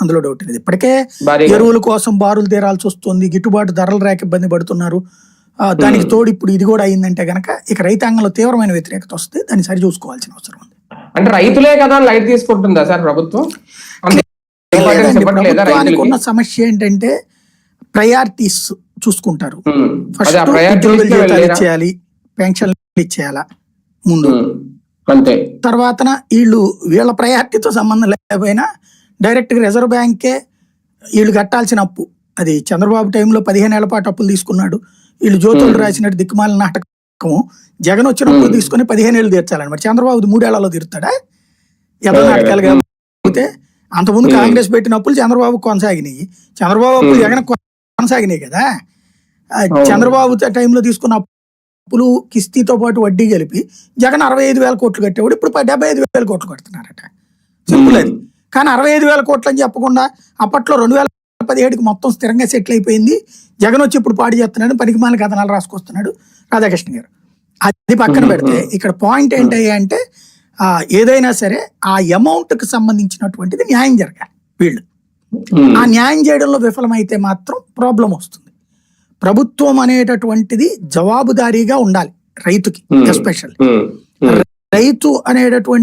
అందులో డౌట్ లేదు ఇప్పటికే. ఎరువుల కోసం బారులు తీరాల్సి వస్తుంది గిట్టుబాటు ధరలు రాక ఇబ్బంది పడుతున్నారు. దానికి తోడు ఇప్పుడు ఇది కూడా అయిందంటే గనక ఇక రైతాంగంలో తీవ్రమైన వ్యతిరేకత వస్తే దాన్ని సరి చూసుకోవాల్సిన అవసరం ఉంది. అంటే రైతులే కదా లైట్ తీసుకుంటుందా సార్ ప్రభుత్వం? ప్రభుత్వానికి ఉన్న సమస్య ఏంటంటే ప్రయారిటీస్ చూసుకుంటారు. ఫస్ట్ ఉద్యోగుల జీతాలు? ఇచ్చేయాలి పెన్షన్లు ఇచ్చేయాలా ముందు. అంతే. తర్వాతన వీళ్ళు వీళ్ళ ప్రయారిటీతో సంబంధం లేకపోయినా డైరెక్ట్ రిజర్వ్ బ్యాంకే వీళ్ళు కట్టాల్సిన అప్పు. అది చంద్రబాబు టైంలో పదిహేను ఏళ్ళ పాటు అప్పులు తీసుకున్నాడు. వీళ్ళు జ్యోతులు రాసినట్టు దిక్కుమాల నాటకం జగన్ వచ్చినప్పుడు. తీసుకొని పదిహేను ఏళ్ళు తీర్చాలని. మరి చంద్రబాబు మూడేళ్ళలో తీరుతాడా? కదా. నాటకాలు కాకపోతే అంతకుముందు. కాంగ్రెస్ పెట్టిన అప్పులు చంద్రబాబు కొనసాగినాయి. చంద్రబాబు అప్పులు. జగన్ కొనసాగినాయి కదా. చంద్రబాబు టైంలో తీసుకున్న అప్పులు కిస్తీతో పాటు వడ్డీ కలిపి జగన్ అరవై ఐదు వేల కోట్లు కట్టేవాడు. ఇప్పుడు డెబ్బై ఐదు వేల కోట్లు కడుతున్నారట. సింపుల్ అది. కానీ అరవై ఐదు వేల కోట్లు అని చెప్పకుండా అప్పట్లో రెండు వేల పదిహేడుకి మొత్తం స్థిరంగా సెటిల్ అయిపోయింది జగన్ వచ్చి ఇప్పుడు పాడు చేస్తున్నాడు పనికిమాల కథనాలు రాసుకొస్తున్నాడు రాధాకృష్ణ గారు అది పక్కన. పెడితే ఇక్కడ పాయింట్ ఏంటయ్యా అంటే ఏదైనా సరే ఆ అమౌంట్కి సంబంధించినటువంటిది న్యాయం జరగాలి వీళ్ళు. ఆ న్యాయం చేయడంలో విఫలమైతే మాత్రం ప్రాబ్లం వస్తుంది ప్రభుత్వం అనేటటువంటిది జవాబుదారీగా ఉండాలి రైతుకి. ఎస్పెషల్. రైతు అనేటటువంటి